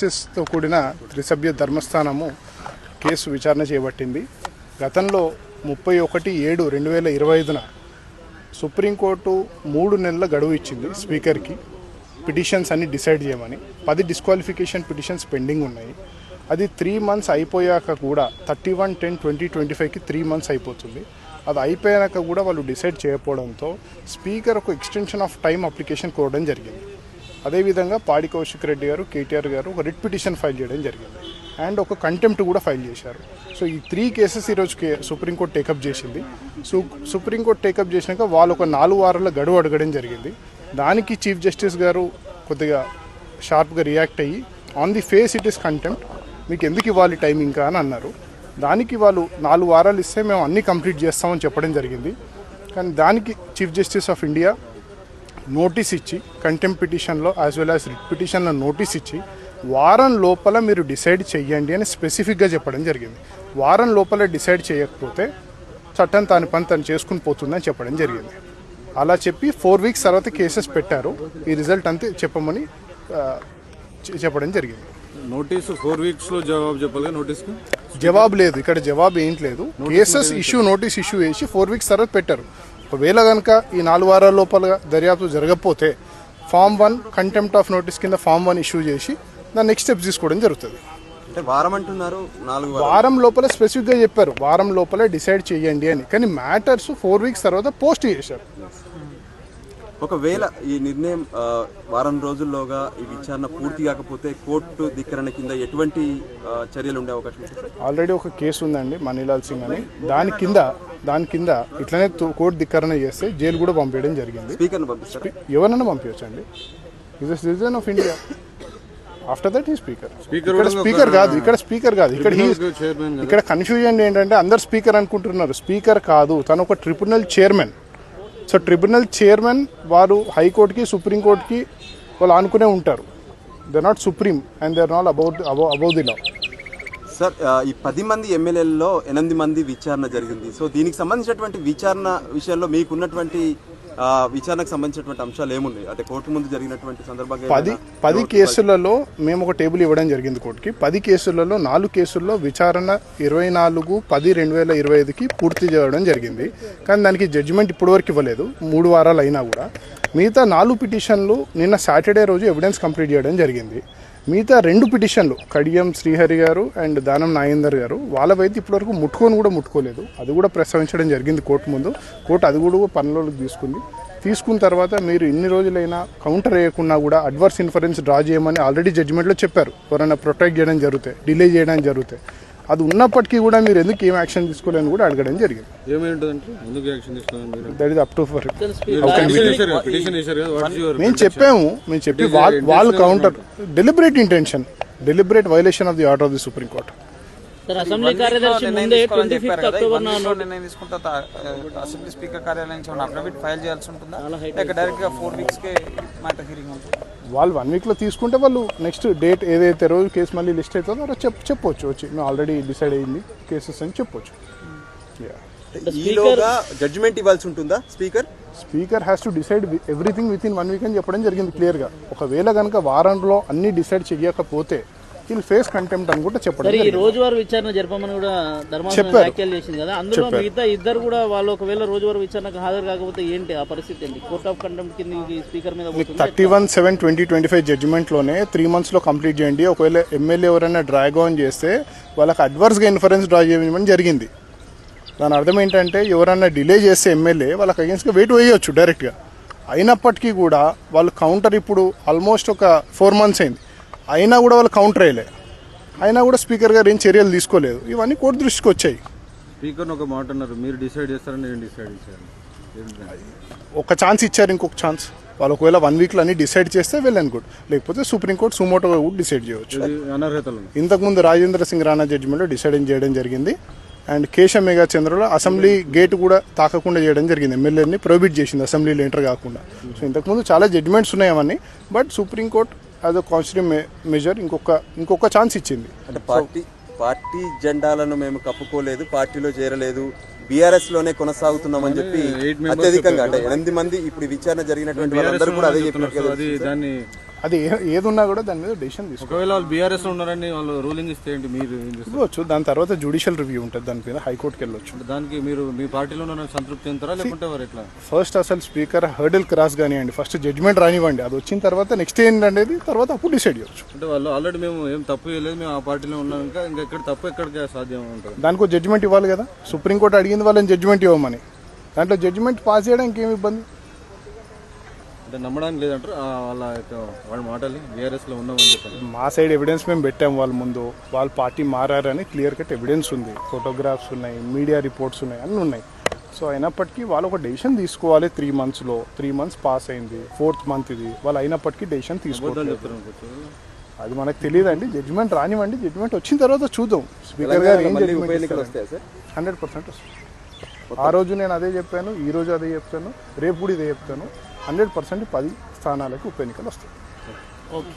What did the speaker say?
తో కూడిన త్రిసభ్య ధర్మస్థానము కేసు విచారణ చేపట్టింది. గతంలో ముప్పై ఒకటి ఏడు రెండు వేల ఇరవై ఐదున సుప్రీంకోర్టు మూడు నెలల గడువు ఇచ్చింది స్పీకర్కి. పిటిషన్స్ అన్ని డిసైడ్ చేయమని. పది డిస్క్వాలిఫికేషన్ పిటిషన్స్ పెండింగ్ ఉన్నాయి. అది త్రీ మంత్స్ అయిపోయాక కూడా thirty one ten twenty twenty ఫైవ్కి త్రీ మంత్స్ అయిపోతుంది. అది అయిపోయాక కూడా వాళ్ళు డిసైడ్ చేయకపోవడంతో స్పీకర్ ఒక ఎక్స్టెన్షన్ ఆఫ్ టైం అప్లికేషన్ కోరడం జరిగింది. అదేవిధంగా పాడి కౌశిక్ రెడ్డి గారు కేటీఆర్ గారు ఒక రిట్ పిటిషన్ ఫైల్ చేయడం జరిగింది. అండ్ ఒక కంటెంప్ట్ కూడా ఫైల్ చేశారు. సో ఈ త్రీ కేసెస్ ఈరోజు కే- సుప్రీంకోర్టు టేకప్ చేసింది. So supreme court take up చేసినాక వాళ్ళు ఒక నాలుగు వారాల గడువు అడగడం జరిగింది. దానికి చీఫ్ జస్టిస్ గారు కొద్దిగా షార్ప్గా రియాక్ట్ అయ్యి on the face it is contempt మీకు ఎందుకు ఇవ్వాలి టైం ఇంకా అని అన్నారు. దానికి వాళ్ళు నాలుగు వారాలు ఇస్తే మేము అన్నీ కంప్లీట్ చేస్తామని చెప్పడం జరిగింది. కానీ దానికి chief justice of India notice ఇచ్చి కంటెంప్ పిటిషన్లో యాజ్ వెల్ యాజ్ రిట్ పిటిషన్లో నోటీస్ ఇచ్చి వారం లోపల మీరు డిసైడ్ చెయ్యండి అని స్పెసిఫిక్గా చెప్పడం జరిగింది. వారం లోపల డిసైడ్ చేయకపోతే చట్టం తాని పని తను చేసుకుని పోతుందని చెప్పడం జరిగింది. అలా చెప్పి ఫోర్ వీక్స్ తర్వాత కేసెస్ పెట్టారు. ఈ రిజల్ట్ అంతే చెప్పమని చెప్పడం జరిగింది. నోటీసు ఫోర్ వీక్స్లో జవాబు చెప్పాలి నోటీస్ జవాబు లేదు. ఇక్కడ జవాబు ఏంటి లేదు. కేసెస్ ఇష్యూ నోటీస్ ఇష్యూ చేసి ఫోర్ వీక్స్ తర్వాత పెట్టారు. ఒకవేళ కనుక ఈ నాలుగు వారాల లోపల దర్యాప్తు జరగకపోతే form one contempt of notice కింద ఫామ్ వన్ ఇష్యూ చేసి దాని నెక్స్ట్ స్టెప్స్ తీసుకోవడం జరుగుతుంది. అంటే వారం అంటున్నారు నాలుగు. వారం లోపల స్పెసిఫిక్గా చెప్పారు వారం లోపల డిసైడ్ చేయండి అని. కానీ మ్యాటర్స్ ఫోర్ వీక్స్ తర్వాత పోస్ట్ చేశారు. ఒకవేళ ఈ నిర్ణయం వారం రోజుల్లోగా ఈ విచారణ పూర్తి కాకపోతే కోర్టు ధిక్కరణ కింద ఎటువంటి చర్యలు ఉండే అవకాశం ఉంది? ఆల్రెడీ ఒక కేసు ఉందండి మనీలాల్ సింగ్ అని. దాని కింద దాని కింద ఇట్లనే తో- కోర్టు ధిక్కరణ చేస్తే జైలు కూడా పంపించడం జరిగింది. స్పీకర్ను పంపిస్తారు? ఎవరైనా పంపించండి is the citizen of India after that ఈ స్పీకర్ ఇక్కడ కూడా స్పీకర్ కాదు ఇక్కడ స్పీకర్ కాదు. ఇక్కడ ఇక్కడ కన్ఫ్యూజన్ ఏంటంటే అందరు స్పీకర్ అనుకుంటున్నారు. స్పీకర్ కాదు తను ఒక tribunal chairman. So tribunal chairman వారు హైకోర్టుకి సుప్రీంకోర్టుకి వాళ్ళు అనుకునే ఉంటారు. They not supreme and they are not about above the law sir ఈ పది మంది ఎమ్మెల్యేలలో ఎనిమిది మంది విచారణ జరిగింది. సో దీనికి సంబంధించినటువంటి విచారణ విషయంలో మీకున్నటువంటి విచారణకు సంబంధించినటువంటి అంశాలు ఏమున్నాయి? అంటే కోర్టు ముందు జరిగినటువంటి సందర్భంగా పది పది కేసులలో మేము ఒక టేబుల్ ఇవ్వడం జరిగింది కోర్టుకి. పది కేసులలో నాలుగు కేసుల్లో విచారణ ఇరవై నాలుగు పది రెండు వేల ఇరవై ఐదుకి పూర్తి చేయడం జరిగింది. కానీ దానికి జడ్జిమెంట్ ఇప్పటివరకు ఇవ్వలేదు. మూడు వారాలు అయినా కూడా. మిగతా నాలుగు పిటిషన్లు నిన్న సాటర్డే రోజు ఎవిడెన్స్ కంప్లీట్ చేయడం జరిగింది. మిగతా రెండు పిటిషన్లు కడియం శ్రీహరి గారు అండ్ దానం నాగేందర్ గారు వాళ్ళవైతే ఇప్పటివరకు ముట్టుకొని కూడా ముట్టుకోలేదు. అది కూడా ప్రస్తావించడం జరిగింది కోర్టు ముందు. కోర్టు అది కూడా పనులలోకి తీసుకుంది. తీసుకున్న తర్వాత మీరు ఇన్ని రోజులైనా కౌంటర్ వేయకుండా కూడా అడ్వర్స్ ఇన్ఫరెన్స్ డ్రా చేయమని ఆల్రెడీ జడ్జిమెంట్లో చెప్పారు. ఎవరైనా ప్రొటెక్ట్ చేయడం జరుగుతాయి డిలే చేయడం జరుగుతాయి అది ఉన్నప్పటికీ కూడా మీరు ఎందుకు ఏం యాక్షన్ తీసుకోలేని కూడా అడగడం జరిగింది. That is up to for మేము చెప్పాము మేము చెప్పి వాళ్ళు counter deliberate intention deliberate violation of the order of the supreme court sir assembly కార్యదర్శి ముందే ట్వంటీ ఫిఫ్త్ అక్టోబర్ ఇంట్లో నిర్ణయం తీసుకుంటే త- అసెంబ్లీ స్పీకర్ కార్యాలయం నుంచి అఫిడవిట్ ఫైల్ చేయాల్సి ఉంటుందా? లేక డైరెక్ట్గా ఫోర్ వీక్స్ కే మ్యాటర్ హియరింగ్ ఉంటుంది? వాళ్ళు వన్ వీక్లో తీసుకుంటే వాళ్ళు నెక్స్ట్ డేట్ ఏదైతే రోజు కేసు మళ్ళీ లిస్ట్ అవుతుందో చెప్ చెప్పొచ్చు వచ్చి. మేము ఆల్రెడీ డిసైడ్ అయ్యింది కేసెస్ అని చెప్పొచ్చు. ఈలోగా జడ్జిమెంట్ ఇవ్వాల్సి ఉంటుందా speaker speaker has to decide everything with in one week అని చెప్పడం జరిగింది క్లియర్గా ఒకవేళ కనుక వారంలో అన్ని డిసైడ్ చేయకపోతే వీళ్ళు ఫేస్ కంటెంప్ట్ అని కూడా చెప్పడం ఈ. రోజువారీ విచారణ జరపమని కూడా ధర్మాసనం. వ్యాఖ్యలు చేసింది కదా అందులో మిగతా ఇద్దరు కూడా వాళ్ళు ఒకవేళ రోజువారీ విచారణకు హాజరు కాకపోతే ఏంటి ఆ పరిస్థితి ఏంటి? కోర్ట్ ఆఫ్ కంటెంప్ట్ కింద స్పీకర్ మీద thirty one seven twenty twenty five జడ్జిమెంట్లోనే three మంత్స్లో కంప్లీట్ చేయండి. ఒకవేళ ఎమ్మెల్యే ఎవరైనా డ్రాగ్ ఆన్ చేస్తే వాళ్ళకి అడ్వర్స్గా ఇన్ఫరెన్స్ డ్రా చేయమని జరిగింది. దాని అర్థం ఏంటంటే ఎవరైనా డిలే చేస్తే ఎమ్మెల్యే వాళ్ళకి అగేన్స్ట్గా వెయిట్ వేయొచ్చు డైరెక్ట్గా అయినప్పటికీ కూడా వాళ్ళు కౌంటర్ ఇప్పుడు ఆల్మోస్ట్ ఒక ఫోర్ మంత్స్ అయింది. అయినా కూడా వాళ్ళు కౌంటర్ వేయలే అయినా కూడా స్పీకర్ గారు ఏం చర్యలు తీసుకోలేదు. ఇవన్నీ కోర్టు దృష్టికి వచ్చాయి. స్పీకర్ ఒక మాట అన్నారు. మీరు డిసైడ్ చేస్తారని నేను డిసైడ్ చేశాను. ఒక ఛాన్స్ ఇచ్చారు ఇంకొక ఛాన్స్ వాళ్ళు ఒకవేళ వన్ వీక్లో అన్ని డిసైడ్ చేస్తే వెళ్ళను గుడ్ లేకపోతే సుప్రీంకోర్టు సుమోటోగా కూడా డిసైడ్ చేయవచ్చు. అనర్హతలు. ఇంతకుముందు రాజేంద్ర సింగ్ రాణా జడ్జిమెంట్లో డిసైడ్ చేయడం జరిగింది. అండ్ కేశవ్ మేఘా చంద్రలో అసెంబ్లీ గేట్ కూడా తాకకుండా చేయడం జరిగింది. ఎమ్మెల్యేని ప్రొహిబిట్ చేసింది. అసెంబ్లీలో ఎంటర్ కాకుండా. సో ఇంతకుముందు చాలా జడ్జిమెంట్స్ ఉన్నాయి అవన్నీ. But supreme court as a constitutional measure ఇంకొక ఇంకొక ఛాన్స్ ఇచ్చింది. అంటే పార్టీ పార్టీ జెండాలను మేము కప్పుకోలేదు పార్టీలో చేరలేదు బీఆర్ఎస్లోనే కొనసాగుతున్నామని చెప్పి అత్యధికంగా అంటే ఎనిమిది మంది ఇప్పుడు విచారణ జరిగినటువంటి వాళ్ళందరూ కూడా అదే చెప్పినట్టు అది ఏది ఉన్నా కూడా దాని మీద డెసిషన్ తీసుకో. ఒకవేళ వాళ్ళు బీఆర్ఎస్ ఉన్నారని వాళ్ళు రూలింగ్ ఇస్తే ఏంటి? మీరు ఏం చేస్తారు? దాని తర్వాత జుడిషియల్ రివ్యూ ఉంటుంది. దాని మీద హైకోర్టుకి వెళ్ళొచ్చు. దానికి మీరు మీ పార్టీలో ఉన్న సంతృప్తి చెందుతారా? లేకుంటే వారు ఎట్లా? ఫస్ట్ అసలు స్పీకర్ హర్డిల్ క్రాస్ కానివ్వండి ఫస్ట్ జడ్జ్మెంట్ రానివ్వండి అది వచ్చిన తర్వాత నెక్స్ట్ ఏంటనేది తర్వాత అప్పుడు డిసైడ్ చేయొచ్చు. అంటే వాళ్ళు ఆల్రెడీ మేము ఏం తప్పు చేయలేదు మేము ఆ పార్టీలో ఉన్నాం ఇంకా ఇంకా ఎక్కడ తప్పు ఎక్కడికి సాధ్యం ఉంటుంది? దానికి జడ్జ్మెంట్ ఇవ్వాలి కదా. సుప్రీంకోర్టు అడిగింది వాళ్ళని జడ్జ్మెంట్ ఇవ్వమని. దాంట్లో జడ్జ్మెంట్ పాస్ చేయడానికి ఏమి ఇబ్బంది? అంటే నమ్మడానికి లేదంటారు. వాళ్ళ యొక్క వాళ్ళ మాటలు బీఆర్ఎస్లో ఉన్నామని చెప్పారు మా సైడ్ ఎవిడెన్స్ మేము పెట్టాం వాళ్ళ ముందు. వాళ్ళ పార్టీ మారారని క్లియర్ కట్ ఎవిడెన్స్ ఉంది. ఫోటోగ్రాఫ్స్ ఉన్నాయి మీడియా రిపోర్ట్స్ ఉన్నాయి అన్నీ ఉన్నాయి. సో అయినప్పటికీ వాళ్ళు ఒక డెసిషన్ తీసుకోవాలి త్రీ మంత్స్లో త్రీ మంత్స్ పాస్ అయింది. ఫోర్త్ మంత్ ఇది. వాళ్ళు అయినప్పటికీ డెసిషన్ అనుకోవచ్చు. అది మనకు తెలియదండి. జడ్జ్మెంట్ రానివ్వండి. జడ్జ్మెంట్ వచ్చిన తర్వాత చూద్దాం. స్పీకర్ గారు ఏం జడ్జ్మెంట్ హండ్రెడ్ పర్సెంట్ వస్తుంది ఆ రోజు నేను అదే చెప్పాను ఈ రోజు అదే చెప్తాను రేపు కూడా ఇదే చెప్తాను. హండ్రెడ్ పర్సెంట్ పది స్థానాలకు ఉప ఎన్నికలు వస్తాయి. ఓకే.